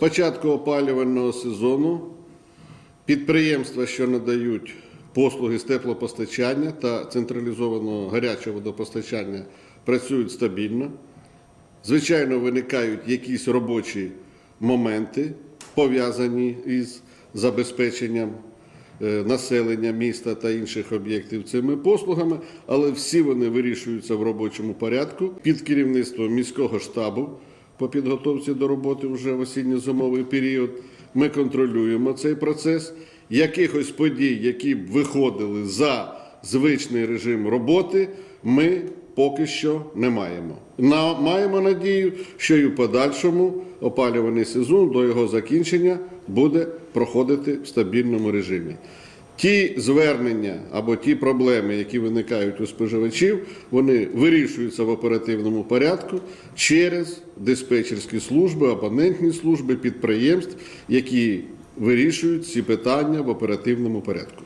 початку опалювального сезону підприємства, що надають послуги з теплопостачання та централізованого гарячого водопостачання, працюють стабільно. Звичайно, виникають якісь робочі моменти, пов'язані із забезпеченням е, населення міста та інших об'єктів цими послугами, але всі вони вирішуються в робочому порядку під керівництвом міського штабу по підготовці до роботи вже в осінньо-зимовий період. Ми контролюємо цей процес. Якихось подій, які б виходили за звичний режим роботи, ми поки що не маємо. На, маємо надію, що і в подальшому опалювальний сезон до його закінчення буде проходити в стабільному режимі. Ті звернення або ті проблеми, які виникають у споживачів, вони вирішуються в оперативному порядку через диспетчерські служби, абонентні служби підприємств, які вирішують ці питання в оперативному порядку.